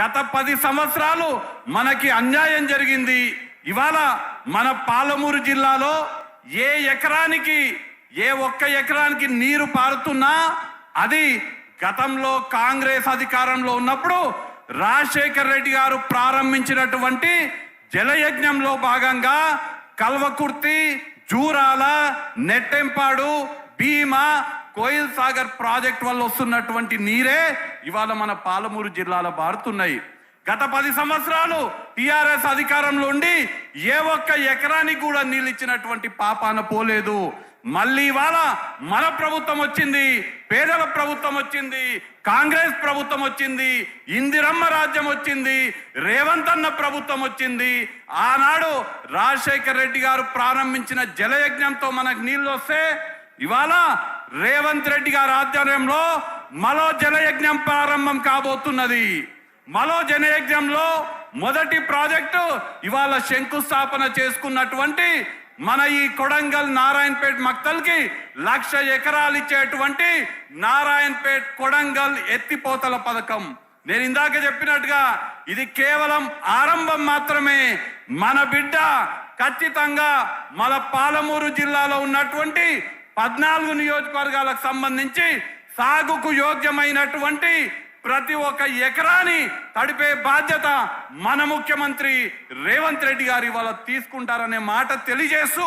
గత పది సంవత్సరాలు మనకి అన్యాయం జరిగింది. ఇవాళ మన పాలమూరు జిల్లాలో ఏ ఎకరానికి ఏ ఒక్క ఎకరానికి నీరు పారుతున్నా అది గతంలో కాంగ్రెస్ అధికారంలో ఉన్నప్పుడు రాజశేఖర్ రెడ్డి గారు ప్రారంభించినటువంటి జలయజ్ఞంలో భాగంగా కల్వకుర్తి జూరాల నెట్టెంపాడు భీమా కోయిల్ సాగర్ ప్రాజెక్ట్ వల్ల వస్తున్నటువంటి నీరే ఇవాళ మన పాలమూరు జిల్లాలో బారుతున్నాయి. గత పది సంవత్సరాలు టిఆర్ఎస్ అధికారంలో ఉండి ఏ ఒక్క ఎకరానికి కూడా నీళ్ళు ఇచ్చినటువంటి పాపాన పోలేదు. మళ్ళీ ఇవాళ మన ప్రభుత్వం వచ్చింది పేదల ప్రభుత్వం వచ్చింది కాంగ్రెస్ ప్రభుత్వం వచ్చింది ఇందిరమ్మ రాజ్యం వచ్చింది రేవంత్ అన్న ప్రభుత్వం వచ్చింది. ఆనాడు రాజశేఖర్ రెడ్డి గారు ప్రారంభించిన జలయజ్ఞంతో మనకు నీళ్ళు వస్తే ఇవాళ రేవంత్ రెడ్డి గారి ఆధ్వర్యంలో మలో జలయజ్ఞం ప్రారంభం కాబోతున్నది. మలో జనయజ్ఞంలో మొదటి ప్రాజెక్టు ఇవాళ శంకుస్థాపన చేసుకున్నటువంటి మన ఈ కొడంగల్ నారాయణపేట్ మక్తల్కి లక్ష ఎకరాలు ఇచ్చేటువంటి నారాయణపేట్ కొడంగల్ ఎత్తిపోతల పథకం. నేను ఇందాక చెప్పినట్టుగా ఇది కేవలం ఆరంభం మాత్రమే. మన బిడ్డ ఖచ్చితంగా మన పాలమూరు జిల్లాలో ఉన్నటువంటి పద్నాలుగు నియోజకవర్గాలకు సంబంధించి సాగుకు యోగ్యమైనటువంటి ప్రతి ఒక్క ఎకరాని తడిపే బాధ్యత మన ముఖ్యమంత్రి రేవంత్ రెడ్డి గారు ఇవాళ తీసుకుంటారనే మాట తెలియజేస్తూ